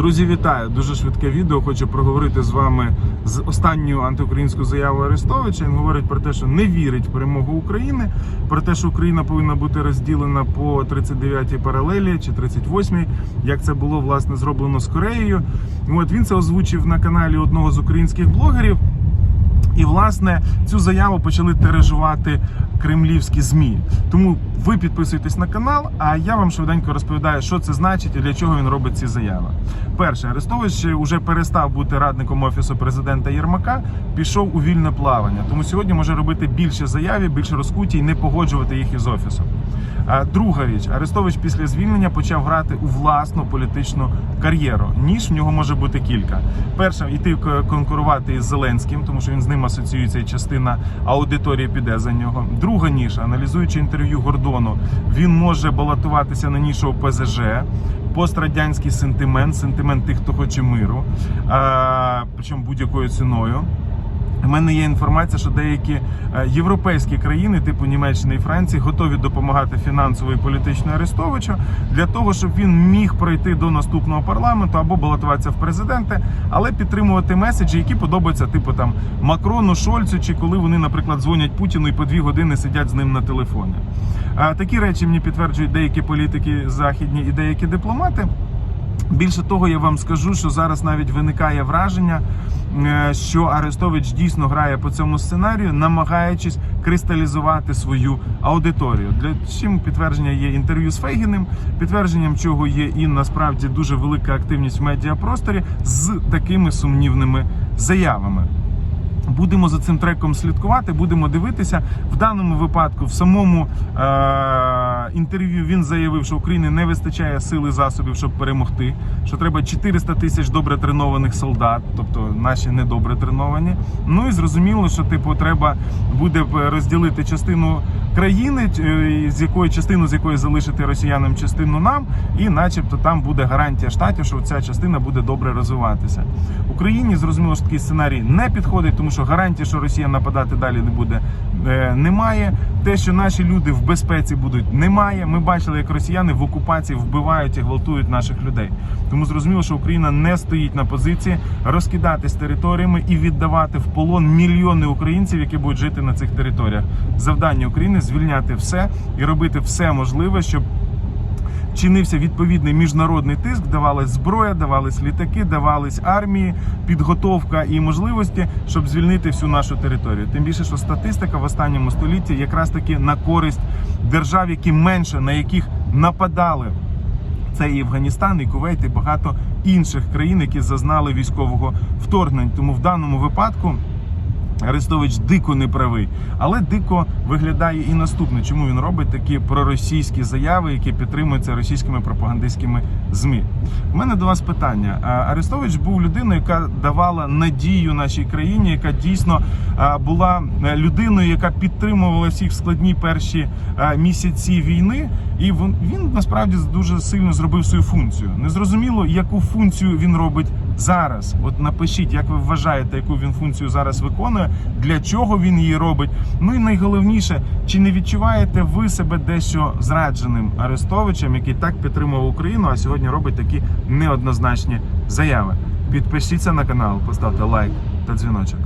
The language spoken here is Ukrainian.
Друзі, вітаю! Дуже швидке відео. Хочу проговорити з вами з останньою антиукраїнською заявою Арестовича. Він говорить про те, що не вірить в перемогу України, про те, що Україна повинна бути розділена по 39-й паралелі чи 38-й, як це було власне зроблено з Кореєю. От він це озвучив на каналі одного з українських блогерів. І власне цю заяву почали тиражувати кремлівські змі. Тому ви підписуйтесь на канал, а я вам швиденько розповідаю, що це значить і для чого він робить ці заяви. Перше, Арестович вже перестав бути радником офісу президента Єрмака, пішов у вільне плавання. Тому сьогодні може робити більше заяв, більше розкуті і не погоджувати їх із офісом. Друга річ, Арестович після звільнення почав грати у власну політичну кар'єру. Ніж в нього може бути кілька. Перше, йти конкурувати із Зеленським, тому що він з ним асоціюється і частина аудиторії піде за нього. Друга ніша, аналізуючи інтерв'ю Гордону, він може балотуватися на нішу ОПЗЖ. Пострадянський сентимент, сентимент тих, хто хоче миру, причому будь-якою ціною. У мене є інформація, що деякі е, європейські країни, типу Німеччини і Франції, готові допомагати фінансово і політично Арестовичу для того, щоб він міг пройти до наступного парламенту або балотуватися в президенти, але підтримувати меседжі, які подобаються, типу там Макрону, Шольцу, чи коли вони, наприклад, дзвонять Путіну і по дві години сидять з ним на телефоні. А такі речі мені підтверджують деякі політики західні і деякі дипломати. Більше того, я вам скажу, що зараз навіть виникає враження, е, що Арестович дійсно грає по цьому сценарію, намагаючись кристалізувати свою аудиторію. Для чим підтвердження є інтерв'ю з Фейгіним, підтвердженням чого є і насправді дуже велика активність в медіапросторі з такими сумнівними заявами. Будемо за цим треком слідкувати, будемо дивитися. В даному випадку, в самому е- інтерв'ю він заявив, що Україні не вистачає сили засобів, щоб перемогти. Що треба 400 тисяч добре тренованих солдат, тобто наші недобре треновані. Ну і зрозуміло, що типу треба буде розділити частину країни, е, з якої частину з якої залишити росіянам частину нам, і, начебто, там буде гарантія штатів, що ця частина буде добре розвиватися. Україні зрозуміло, що такий сценарій не підходить, тому що гарантії, що Росія нападати далі не буде, немає. Те, що наші люди в безпеці будуть, немає. Ми бачили, як росіяни в окупації вбивають і гвалтують наших людей. Тому зрозуміло, що Україна не стоїть на позиції розкидатись територіями і віддавати в полон мільйони українців, які будуть жити на цих територіях. Завдання України звільняти все і робити все можливе, щоб чинився відповідний міжнародний тиск, давалась зброя, давались літаки, давались армії, підготовка і можливості, щоб звільнити всю нашу територію. Тим більше, що статистика в останньому столітті якраз таки на користь держав, які менше на яких нападали. Це і Афганістан, і Кувейт, і багато інших країн, які зазнали військового вторгнення. Тому в даному випадку Арестович дико не правий, але дико виглядає і наступне, чому він робить такі проросійські заяви, які підтримуються російськими пропагандистськими змі. У мене до вас питання. Арестович був людиною, яка давала надію нашій країні, яка дійсно була е, людиною, яка підтримувала всіх в складні перші місяці війни, і він насправді дуже сильно зробив свою функцію. Незрозуміло, яку функцію він робить зараз. От напишіть, як ви вважаєте, яку він функцію зараз виконує, для чого він її робить. Ну і найголовніше, чи не відчуваєте ви себе дещо зрадженим Арестовичем, який так підтримував Україну, а сьогодні робить такі неоднозначні заяви? Підпишіться на канал, поставте лайк та дзвіночок.